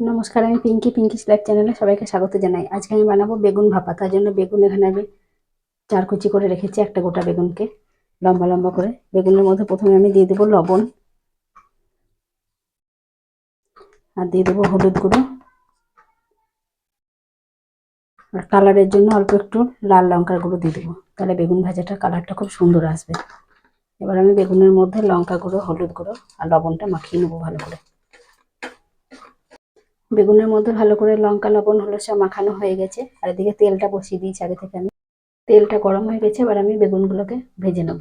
নমস্কার, আমি পিঙ্কি পিঙ্কি লাইফ চ্যানেলে সবাইকে স্বাগত জানাই। আজকে আমি বানাবো বেগুন ভাপা। তার জন্য বেগুন এখানে আমি চার কুচি করে রেখেছি, একটা গোটা বেগুনকে। লম্বা লম্বা করে। বেগুনের মধ্যে প্রথমে আমি দিয়ে দেবো লবণ। আর দিয়ে দেবো হলুদ গুঁড়ো। আর কালারের জন্য অল্প একটু লাল লঙ্কার গুঁড়ো দিয়ে দেবো। তাহলে বেগুন ভাজাটার কালারটা খুব সুন্দর আসবে। এবার আমি বেগুনের মধ্যে লঙ্কা গুঁড়ো, হলুদ গুঁড়ো আর লবণটা মাখিয়ে নেব ভালো করে। বেগুনের মধ্যে ভালো করে লঙ্কা, লবণ, হলুদ সব মাখানো হয়ে গেছে। আর এদিকে তেলটা বসিয়ে দিয়েছি আগে থেকে আমি। তেলটা গরম হয়ে গেছে, এবার আমি বেগুনগুলোকে ভেজে নেব।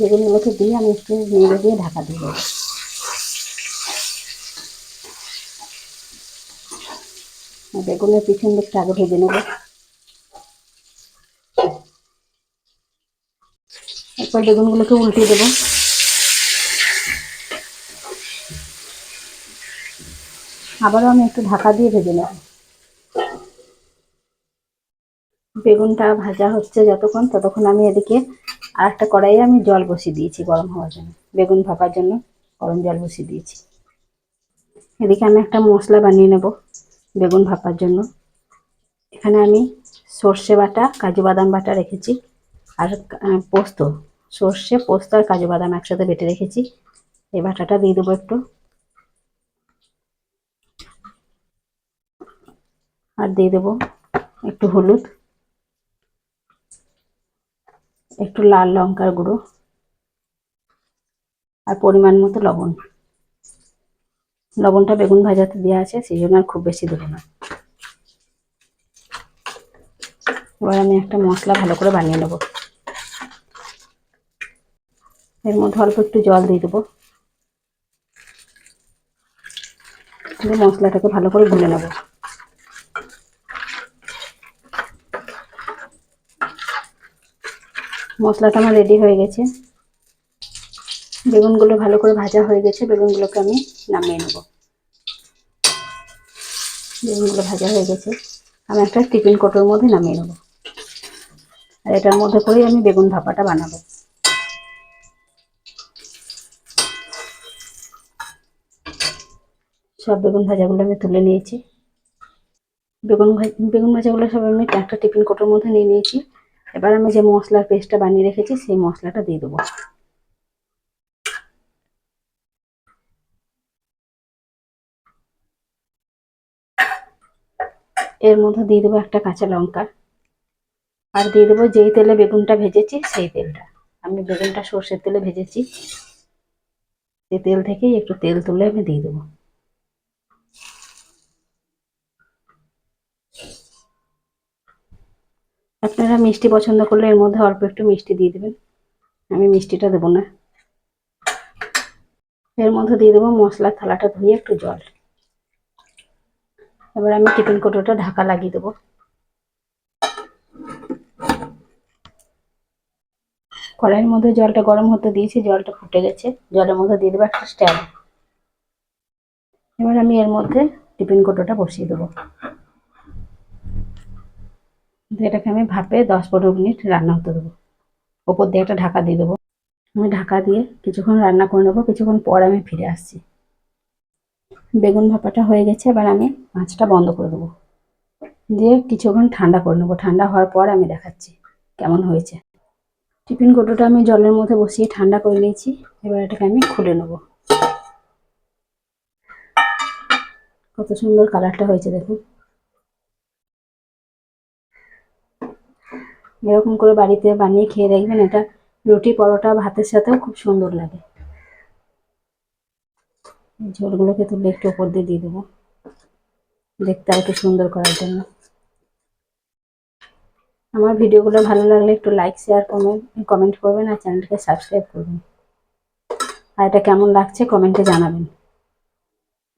বেগুনগুলোকে দিয়ে আমি একটু নেড়ে দিয়ে ঢাকা দিয়ে বেগুনের পিছন দিকটা আগে ভেজে নেব। এরপর বেগুনগুলোকে উল্টে দেবো। আবারও আমি একটু ঢাকা দিয়ে ভেজে নেব। বেগুনটা ভাজা হচ্ছে যতক্ষণ, ততক্ষণ আমি এদিকে আর একটা কড়াইয়ে আমি জল বসিয়ে দিয়েছি গরম হওয়ার জন্য। বেগুন ভাপার জন্য গরম জল বসিয়ে দিয়েছি। এদিকে আমি একটা মশলা বানিয়ে নেব বেগুন ভাপার জন্য। এখানে আমি সর্ষে বাটা, কাজু বাদাম বাটা রেখেছি আর পোস্ত। সর্ষে, পোস্ত আর কাজু বাদাম একসাথে বেটে রেখেছি। এই বাটাটা দিয়ে দেবো একটু। আর দিয়ে দেবো একটু হলুদ, একটু লাল লঙ্কার গুঁড়ো আর পরিমাণ মতো লবণ। লবণটা বেগুন ভাজাতে দেওয়া আছে, সেই জন্য আর খুব বেশি দেবো না। এবার আমি একটা মশলা ভালো করে বানিয়ে নেব। এর মধ্যে অল্প একটু জল দিয়ে দেবো। মশলাটাকে ভালো করে গুলে নেব। মশলাটা আমার রেডি হয়ে গেছে। বেগুনগুলো ভালো করে ভাজা হয়ে গেছে, বেগুনগুলোকে আমি নামিয়ে নেব। বেগুনগুলো ভাজা হয়ে গেছে। আমি একটা টিফিন কোটোর মধ্যে নামিয়ে নেব। আর এটার মধ্যে করেই আমি বেগুন ভাপাটা বানাবো। সব বেগুন ভাজাগুলো আমি তুলে নিয়েছি। বেগুন বেগুন ভাজাগুলো সব আমি একটা টিফিন কোটোর মধ্যে নিয়ে নিয়েছি। এবার আমি যে মশলার পেস্টটা বানিয়ে রেখেছি, সেই মশলাটা দিয়ে দেবো। এর মধ্যে দিয়ে দেবো একটা কাঁচা লঙ্কা। আর দিয়ে দেবো যেই তেলে বেগুনটা ভেজেছি, সেই তেলটা। আমি বেগুনটা সর্ষের তেলে ভেজেছি। সেই তেল থেকেই একটু তেল তুলে আমি দিয়ে দেবো। আপনারা মিষ্টি পছন্দ করলে এর মধ্যে অল্প একটু মিষ্টি দিয়ে দেবেন। আমি মিষ্টিটা দেবো না। এর মধ্যে দিয়ে দেবো মশলার থালাটা ধুয়ে একটু জল। এবার আমি টিফিন কোটোটা ঢাকা লাগিয়ে দেবো। কড়াইয়ের মধ্যে জলটা গরম হতে দিয়েছি, জলটা ফুটে গেছে। জলের মধ্যে দিয়ে দেবো একটা স্ট্যান্ড এবার আমি এর মধ্যে টিফিন কোটোটা বসিয়ে দেবো। এটাকে আমি ভাপে দশ পনেরো মিনিট রান্না হতে দেবো। ওপর দিয়ে একটা ঢাকা দিয়ে দেবো। আমি ঢাকা দিয়ে কিছুক্ষণ রান্না করে নেব, কিছুক্ষণ পর আমি ফিরে আসছি। বেগুন ভাপাটা হয়ে গেছে, এবার আমি মাছটা বন্ধ করে দেবো। দিয়ে কিছুক্ষণ ঠান্ডা করে নেব। ঠান্ডা হওয়ার পর আমি দেখাচ্ছি কেমন হয়েছে। টিফিন কোটোটা আমি জলের মধ্যে বসিয়ে ঠান্ডা করে নিয়েছি। এবার এটাকে আমি খুলে নেব। কত সুন্দর কালারটা হয়েছে দেখুন। এরকম করে বাড়িতে বানিয়ে খেয়ে দেখবেন, এটা রুটি পরোটা ভাতের সাথেও খুব সুন্দর লাগে। ঝোলগুলোকে তুলে একটু ওপর দিয়ে দিয়ে দেবো। দেখতে আর একটু সুন্দর করার জন্য। আমার ভিডিওগুলো ভালো লাগলে একটু লাইক শেয়ার কমেন্ট কমেন্ট করবেন আর চ্যানেলটাকে সাবস্ক্রাইব করবেন। আর এটা কেমন লাগছে কমেন্টে জানাবেন।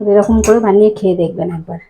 এরকম করে বানিয়ে খেয়ে দেখবেন একবার।